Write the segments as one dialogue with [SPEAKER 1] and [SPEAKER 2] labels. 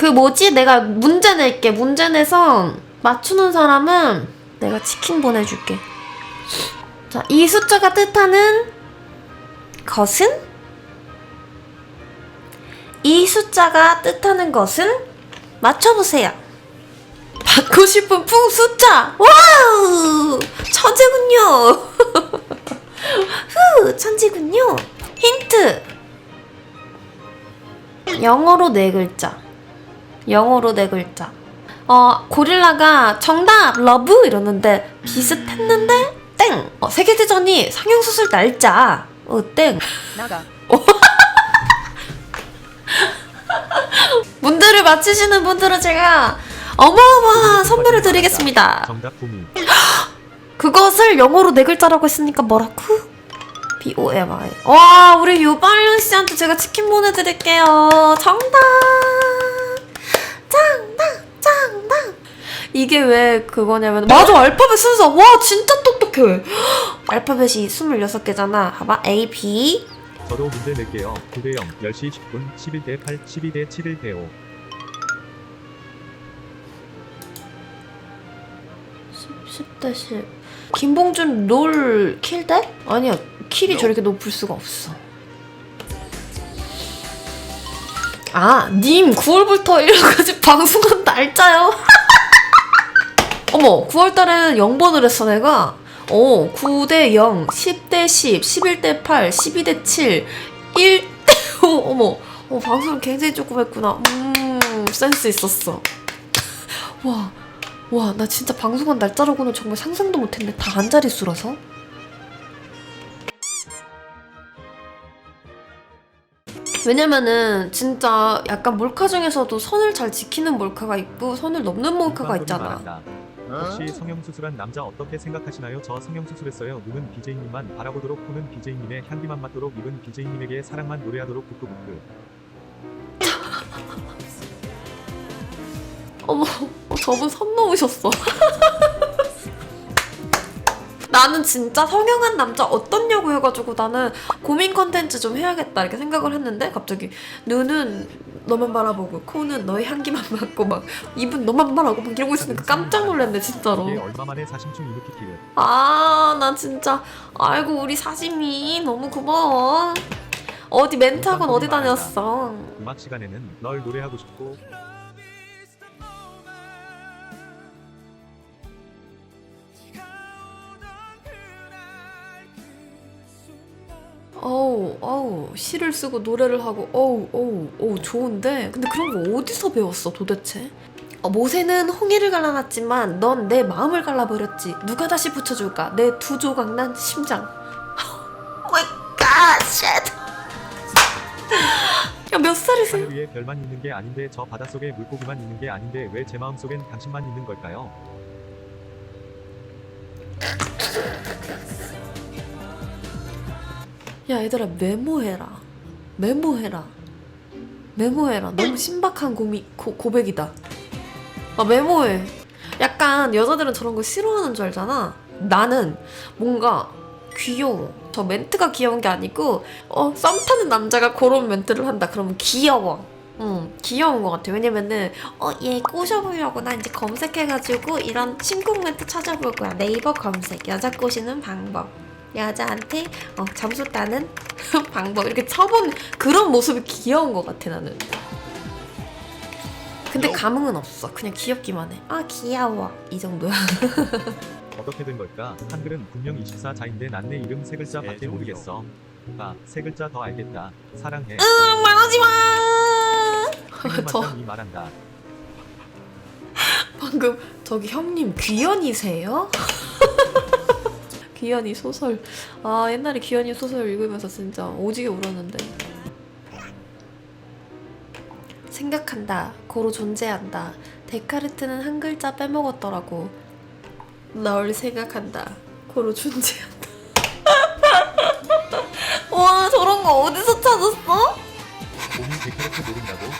[SPEAKER 1] 그 뭐지? 내가 문제 낼게. 문제 내서 맞추는 사람은 내가 치킨 보내줄게. 자, 이 숫자가 뜻하는 것은? 이 숫자가 뜻하는 것은? 맞춰보세요. 받고 싶은 풍 숫자! 와우! 천재군요! 후, 천재군요! 힌트! 영어로 네 글자. 영어로 네 글자. 어, 고릴라가 정답 러브 이러는데 비슷했는데 땡. 어, 세계대전이 상영수술 날짜. 어, 땡.
[SPEAKER 2] 나가.
[SPEAKER 1] 문제를 맞히시는 분들은 제가 어마어마한 선물을 드리겠습니다.
[SPEAKER 3] 정답 구미.
[SPEAKER 1] 그것을 영어로 네 글자라고 했으니까 뭐라고? B O M I. 와, 우리 유발륜 씨한테 제가 치킨 보내드릴게요. 정답. 정답, 정답. 이게 왜 그거냐면 맞아 알파벳 순서 와 진짜 똑똑해 알파벳이 26개잖아 봐봐 A, B
[SPEAKER 3] 저도 문제 낼게요. 9대 0, 10시 10분, 11대 8, 12대 7대 5.
[SPEAKER 1] 10, 10 대 10 김봉준 롤 킬대? 아니야 킬이 저렇게 높을 수가 없어 아, 님 9월부터 1월까지 방송한 날짜요? 어머, 9월달에는 0번을 했어 내가 어, 9대 0, 10대 10, 11대 8, 12대 7, 1대 5 어머, 어, 방송 굉장히 조금 했구나 음, 센스 있었어 와, 와, 나 진짜 방송한 날짜라고는 정말 상상도 못했네. 다한 자릿수라서. 왜냐면은 진짜 약간 몰카 중에서도 선을 잘 지키는 몰카가 있고 선을 넘는 몰카가 있잖아.
[SPEAKER 3] 혹시 성형수술한 남자 어떻게 생각하시나요? 저 성형수술했어요. 눈은 BJ님만 바라보도록 코는 BJ님의 향기만 맡도록 입은 BJ님에게 사랑만 노래하도록 부끄부끄.
[SPEAKER 1] 어머, 어, 저분 선 넘으셨어. 나는 진짜 성형한 남자 어떻냐고 해가지고 나는 고민 컨텐츠 좀 해야겠다 이렇게 생각을 했는데 갑자기 눈은 너만 바라보고 코는 너의 향기만 맡고 막 입은 너만 바라고 막 이러고 있으니까 깜짝 놀랐네 진짜로.
[SPEAKER 3] 이게 얼마 만에 사심충 이누키키를.
[SPEAKER 1] 아, 나 진짜 아이고 우리 사심이 너무 고마워. 어디 멘트학원 어디 다녔어?
[SPEAKER 3] 음악 시간에는 널 노래하고 싶고
[SPEAKER 1] 어우, 어우, 시를 쓰고 노래를 하고, 어우, 어우, 어우, 좋은데? 근데 그런 거 어디서 배웠어, 도대체? 어, 모세는 홍해를 갈라놨지만 넌 내 마음을 갈라버렸지. 누가 다시 붙여줄까? 내 두 조각 난 심장. 오 마이 갓, 쉣. 야, 몇 살이세요?
[SPEAKER 3] 하늘 위에 별만 있는 게 아닌데 저 바닷속에 물고기만 있는 게 아닌데 왜 제 마음속엔 당신만 있는 걸까요?
[SPEAKER 1] 야, 얘들아, 메모해라. 메모해라. 메모해라. 너무 신박한 고미, 고, 고백이다. 아, 메모해. 약간 여자들은 저런 거 싫어하는 줄 알잖아. 나는 뭔가 귀여워. 저 멘트가 귀여운 게 아니고, 어, 썸 타는 남자가 그런 멘트를 한다. 그러면 귀여워. 응, 귀여운 것 같아. 왜냐면은, 어, 얘 꼬셔보려고 나 이제 검색해가지고 이런 신곡 멘트 찾아볼 거야. 네이버 검색. 여자 꼬시는 방법. 여자한테 어, 점수 따는 방법. 이렇게 쳐본 그런 모습이 귀여운 것 같아, 나는. 근데 감흥은 없어. 그냥 귀엽기만 해. 아, 귀여워. 이 정도야.
[SPEAKER 3] 어떻게 된 걸까? 한글은 분명 24자인데 난 내 이름 세 글자 밖에 모르겠어. 아, 세 글자 더 알겠다. 사랑해.
[SPEAKER 1] 응, 말하지 마! 저
[SPEAKER 3] 이 말한다.
[SPEAKER 1] 방금 저기 형님 귀연이세요? 귀연이 소설. 아, 옛날에 귀연이 소설 읽으면서 진짜 오지게 울었는데. 생각한다. 고로 존재한다. 데카르트는 한 글자 빼먹었더라고. 널 생각한다. 고로 존재한다. 와, 저런 거 어디서 찾았어?
[SPEAKER 3] 데카르트 모른다고?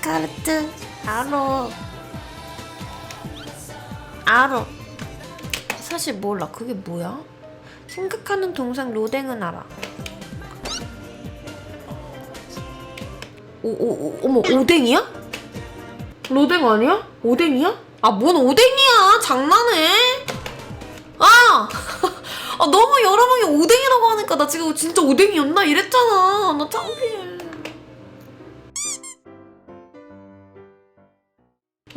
[SPEAKER 1] 카르트 알아 알아 사실 몰라 그게 뭐야? 생각하는 동생 로댕은 알아 오 오 오 어머 오뎅이야? 로댕 아니야? 오뎅이야? 아 뭔 오뎅이야 장난해 아! 아 너무 여러 명이 오뎅이라고 하니까 나 지금 진짜 오뎅이었나 이랬잖아 나 창피해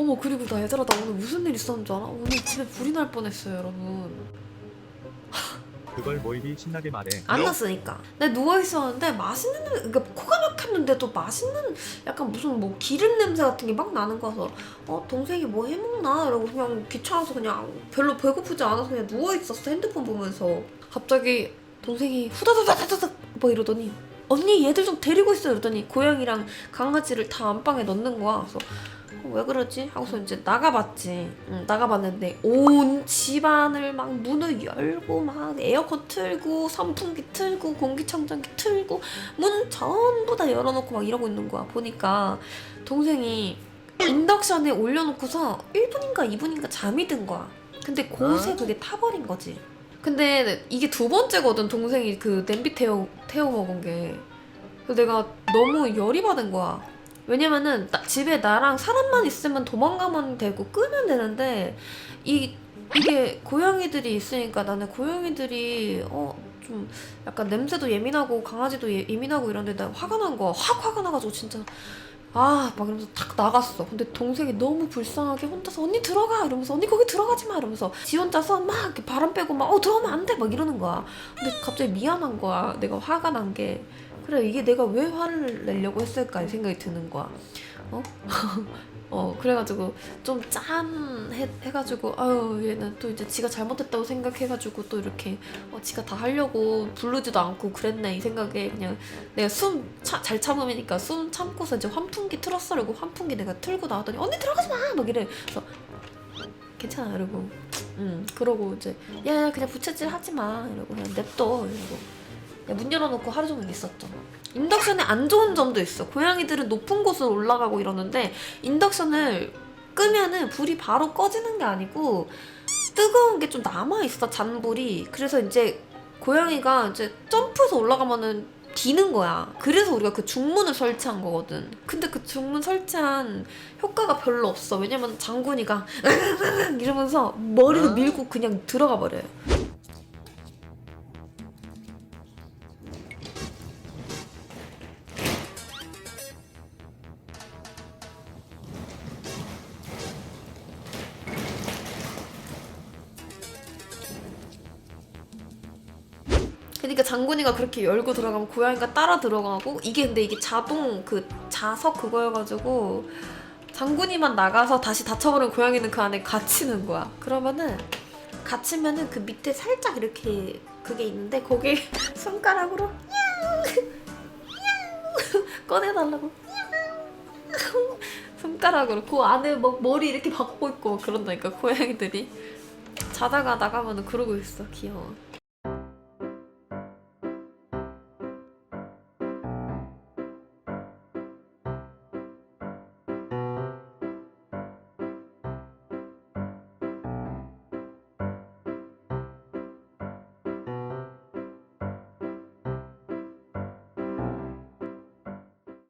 [SPEAKER 1] 어머 그리고 나 얘들아 나 오늘 무슨 일 있었는 줄 알아? 오늘 집에 불이 날 뻔했어요 여러분.
[SPEAKER 3] 그걸 모이비 신나게 말해.
[SPEAKER 1] 안 났으니까. 내가 누워있었는데 맛있는 냄새 그러니까 코가 막혔는데도 맛있는 약간 무슨 뭐 기름 냄새 같은 게 막 나는 거여서 어 동생이 뭐 해먹나? 이러고 그냥 귀찮아서 그냥 별로 배고프지 않아서 그냥 누워있었어 핸드폰 보면서. 갑자기 동생이 후다다다다닥 뭐 이러더니 언니 얘들 좀 데리고 있어 이러더니 고양이랑 강아지를 다 안방에 넣는 거야. 그래서 어, 왜 그러지? 하고서 이제 나가봤지. 응, 나가봤는데 온 집안을 막 문을 열고 막 에어컨 틀고 선풍기 틀고 공기청정기 틀고 문 전부 다 열어놓고 막 이러고 있는 거야. 보니까 동생이 인덕션에 올려놓고서 1분인가 2분인가 잠이 든 거야. 근데 곳에 그게 타버린 거지. 근데 이게 두 번째거든 동생이 그 냄비 태워 태워 먹은 게. 그래서 내가 너무 열이 받은 거야. 왜냐면은 나- 집에 나랑 사람만 있으면 도망가면 되고 끄면 되는데 이 이게 고양이들이 있으니까 나는 고양이들이 어 좀 약간 냄새도 예민하고 강아지도 예, 예민하고 이런데 나 화가 난 거야. 확 화가 나가지고 진짜. 아 막 이러면서 탁 나갔어. 근데 동생이 너무 불쌍하게 혼자서 언니 들어가. 이러면서 언니 거기 들어가지 마. 이러면서 지 혼자서 막 이렇게 바람 빼고 막 어 들어오면 안 돼. 막 이러는 거야. 근데 갑자기 미안한 거야. 내가 화가 난게 그래 이게 내가 왜 화를 내려고 했을까 이 생각이 드는 거야. 어? 어 그래가지고 좀짠 해가지고 아유 얘는 또 이제 지가 잘못했다고 생각해가지고 또 이렇게 어 지가 다 하려고 부르지도 않고 그랬네. 이 생각에 그냥 내가 숨 잘 참으니까 숨 참고서 이제 환풍기 틀었으려고 환풍기 내가 틀고 나왔더니 언니 들어가지 마막 이래. 그래서 괜찮아. 이러고 응 그러고 이제 야 그냥 부채질 하지 마. 이러고 그냥 냅둬. 이러고. 야, 문 열어놓고 하루 종일 있었죠. 인덕션에 안 좋은 점도 있어. 고양이들은 높은 곳으로 올라가고 이러는데 인덕션을 끄면은 불이 바로 꺼지는 게 아니고 뜨거운 게 좀 남아 있어 잔불이. 그래서 이제 고양이가 이제 점프해서 올라가면은 디는 거야. 그래서 우리가 그 중문을 설치한 거거든. 근데 그 중문 설치한 효과가 별로 없어. 왜냐면 장군이가 이러면서 머리를 밀고 그냥 들어가 버려요. 그러니까 장군이가 그렇게 열고 들어가면 고양이가 따라 들어가고 이게 근데 이게 자동 그 자석 그거여가지고 장군이만 나가서 다시 닫혀버리면 고양이는 그 안에 갇히는 거야. 그러면은 갇히면은 그 밑에 살짝 이렇게 그게 있는데 거기 손가락으로! 꺼내달라고 냥! 손가락으로 그 안에 막 머리 이렇게 박고 있고 막 그런다니까 고양이들이 자다가 나가면은 그러고 있어 귀여워.